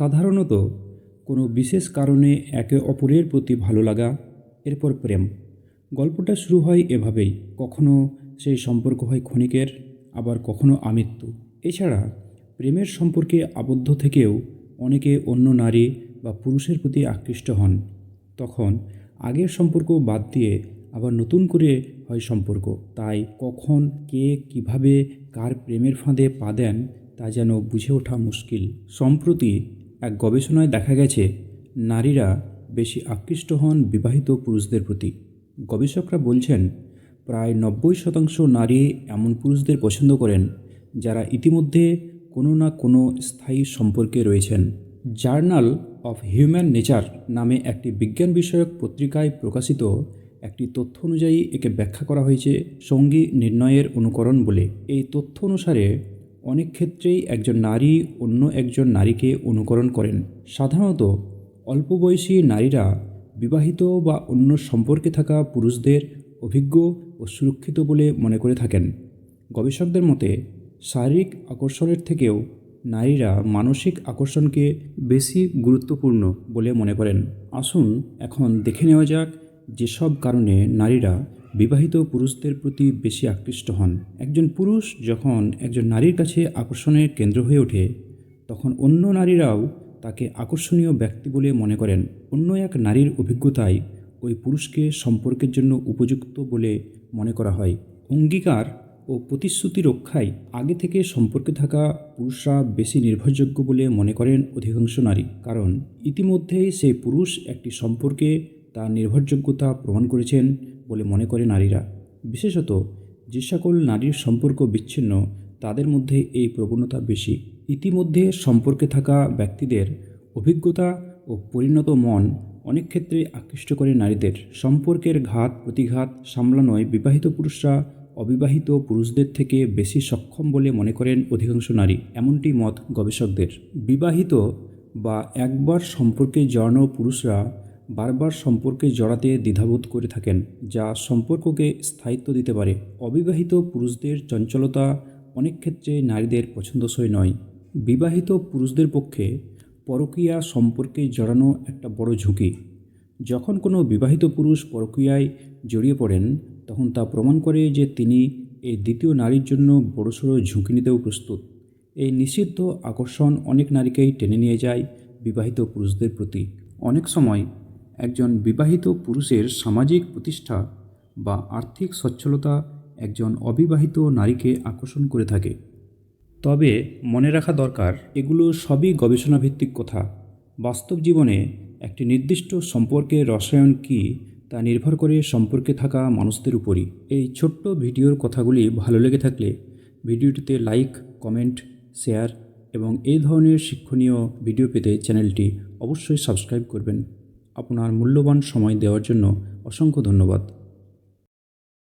সাধারণত কোনো বিশেষ কারণে একে অপরের প্রতি ভালো লাগা, এরপর প্রেম। গল্পটা শুরু হয় এভাবেই, কখনো সেই সম্পর্ক হয় ক্ষণিকের, আবার কখনো আমৃত্যু। এছাড়া প্রেমের সম্পর্কে আবদ্ধ থেকেও অনেকে অন্য নারী বা পুরুষের প্রতি আকৃষ্ট হন। তখন আগের সম্পর্ক বাদ দিয়ে আবার নতুন করে হয় সম্পর্ক। তাই কখন, কে, কীভাবে, কার প্রেমের ফাঁদে পা দেন তা যেন বুঝে ওঠা মুশকিল। সম্প্রতি এক গবেষণায় দেখা গেছে, নারীরা বেশি আকৃষ্ট হন বিবাহিত পুরুষদের প্রতি। গবেষকরা বলছেন, প্রায় নব্বই শতাংশ নারী এমন পুরুষদের পছন্দ করেন, যারা ইতিমধ্যে কোনো না কোনো স্থায়ী সম্পর্কে রয়েছেন। জার্নাল অফ হিউম্যান নেচার নামে একটি বিজ্ঞান বিষয়ক পত্রিকায় প্রকাশিত একটি তথ্য অনুযায়ী একে ব্যাখ্যা করা হয়েছে সঙ্গী নির্ণয়ের অনুকরণ বলে। এই তথ্য অনুসারে অনেক ক্ষেত্রেই একজন নারী অন্য একজন নারীকে অনুকরণ করেন। সাধারণত অল্প বয়সী নারীরা বিবাহিত বা অন্য সম্পর্কে থাকা পুরুষদের অভিজ্ঞ ও সুরক্ষিত বলে মনে করে থাকেন। গবেষকদের মতে, শারীরিক আকর্ষণের থেকেও নারীরা মানসিক আকর্ষণকে বেশি গুরুত্বপূর্ণ বলে মনে করেন। আসুন এখন দেখে নেওয়া যাক যেসব কারণে নারীরা বিবাহিত পুরুষদের প্রতি বেশি আকৃষ্ট হন। একজন পুরুষ যখন একজন নারীর কাছে আকর্ষণের কেন্দ্র হয়ে ওঠে, তখন অন্য নারীরাও তাকে আকর্ষণীয় ব্যক্তি বলে মনে করেন। অন্য এক নারীর অভিজ্ঞতায় ওই পুরুষকে সম্পর্কের জন্য উপযুক্ত বলে মনে করা হয়। অঙ্গীকার ও প্রতিশ্রুতি রক্ষায় আগে থেকে সম্পর্কে থাকা পুরুষরা বেশি নির্ভরযোগ্য বলে মনে করেন অধিকাংশ নারী। কারণ ইতিমধ্যেই সেই পুরুষ একটি সম্পর্কে তার নির্ভরযোগ্যতা প্রমাণ করেছেন। বলে মনে করে নারীরা। বিশেষত যে সকল নারীর সম্পর্ক বিচ্ছিন্ন, তাদের মধ্যে এই প্রবণতা বেশি। ইতিমধ্যে সম্পর্কে থাকা ব্যক্তিদের অভিজ্ঞতা ও পরিণত মন অনেক ক্ষেত্রে আকৃষ্ট করে নারীদের। সম্পর্কের ঘাত, প্রতিঘাত সামলানোয় বিবাহিত পুরুষরা অবিবাহিত পুরুষদের থেকে বেশি সক্ষম বলে মনে করেন অধিকাংশ নারী, এমনটি মত গবেষকদের। বিবাহিত বা একবার সম্পর্কে জড়ানো পুরুষরা বারবার সম্পর্কে জড়াতে দ্বিধাবোধ করে থাকেন, যা সম্পর্ককে স্থায়িত্ব দিতে পারে। অবিবাহিত পুরুষদের চঞ্চলতা অনেক ক্ষেত্রে নারীদের পছন্দসই নয়। বিবাহিত পুরুষদের পক্ষে পরকীয়া সম্পর্কে জড়ানো একটা বড় ঝুঁকি। যখন কোনো বিবাহিত পুরুষ পরকীয়ায় জড়িয়ে পড়েন, তখন তা প্রমাণ করে যে তিনি এই দ্বিতীয় নারীর জন্য বড়সড় ঝুঁকি নিতেও প্রস্তুত। এই নিষিদ্ধ আকর্ষণ অনেক নারীকেই টেনে নিয়ে যায় বিবাহিত পুরুষদের প্রতি। অনেক সময় একজন বিবাহিত পুরুষের সামাজিক প্রতিষ্ঠা বা আর্থিক সচ্ছলতা একজন অবিবাহিত নারীকে আকর্ষণ করে থাকে। তবে মনে রাখা দরকার, এগুলো সবই গবেষণাভিত্তিক কথা। বাস্তব জীবনে একটি নির্দিষ্ট সম্পর্কের রসায়ন কী তা নির্ভর করে সম্পর্কে থাকা মানুষদের উপরই। এই ছোট্ট ভিডিওর কথাগুলি ভালো লেগে থাকলে ভিডিওটিতে লাইক, কমেন্ট, শেয়ার এবং এই ধরনের শিক্ষণীয় ভিডিও পেতে চ্যানেলটি অবশ্যই সাবস্ক্রাইব করবেন। আপনার মূল্যবান সময় দেওয়ার জন্য অসংখ্য ধন্যবাদ।